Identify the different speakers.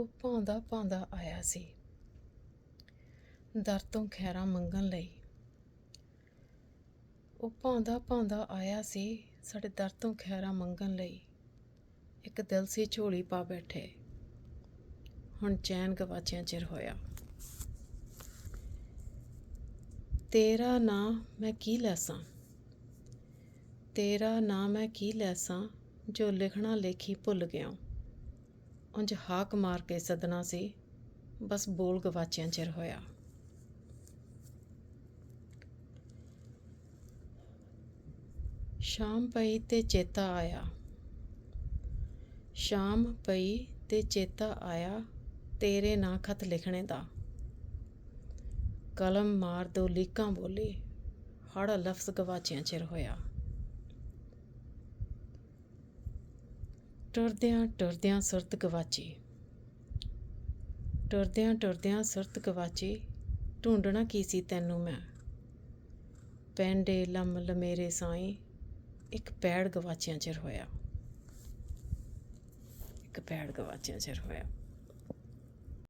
Speaker 1: ਉਹ ਭਾਂਦਾ ਭਾਂਦਾ ਆਇਆ ਸੀ। ਦਰ ਤੋਂ ਖੈਰਾਂ ਮੰਗਣ ਲਈ। ਉਹ ਭਾਂਦਾ ਭਾਂਦਾ ਆਇਆ ਸੀ ਸਾਡੇ ਦਰ ਤੋਂ ਖੈਰਾਂ ਮੰਗਣ ਲਈ। ਇੱਕ ਦਿਲ ਸੀ ਝੋਲੀ ਪਾ ਬੈਠੇ। ਹੁਣ ਚੈਨ ਗਵਾਚਿਆਂ ਚਿਰ ਹੋਇਆ। ਤੇਰਾ ਨਾਂ ਮੈਂ ਕੀ ਲੈਸਾਂ? ਤੇਰਾ ਨਾਂ ਮੈਂ ਕੀ ਲੈਸਾਂ ਜੋ ਲਿਖਣਾ ਲੇਖੀ ਭੁੱਲ ਗਿਆ ਉਂਝ ਹਾਕ ਮਾਰ ਕੇ ਸਦਨਾ ਸੀ, ਬਸ ਬੋਲ ਗਵਾਚਿਆਂ ਚਿਰ ਹੋਇਆ। ਸ਼ਾਮ ਪਈ ਤੇ ਚੇਤਾ ਆਇਆ। ਸ਼ਾਮ ਪਈ ਤੇ ਚੇਤਾ ਆਇਆ, ਤੇਰੇ ਨਾਂ ਖਤ ਲਿਖਣੇ ਦਾ। ਕਲਮ ਮਾਰ ਦੋ ਲੀਕਾਂ ਬੋਲੀ ਹੜ ਲਫ਼ਜ਼ ਗਵਾਚਿਆਂ ਚਿਰ ਹੋਇਆ। ਟੁਰਦਿਆਂ ਟੁਰਦਿਆਂ ਸੁਰਤ ਗਵਾਚੀ। ਟੁਰਦਿਆਂ ਟੁਰਦਿਆਂ ਸੁਰਤ ਗਵਾਚੀ। ਢੂੰਡਣਾ ਕੀ ਸੀ ਤੈਨੂੰ ਮੈਂ? ਪੈਂਡੇ ਲੰਮ ਲਮੇਰੇ ਸਾਈ ਇੱਕ ਪੈੜ ਗਵਾਚਿਆਂ ਚਿਰ ਹੋਇਆ। ਇੱਕ ਪੈੜ ਗਵਾਚਿਆਂ ਚਿਰ ਹੋਇਆ।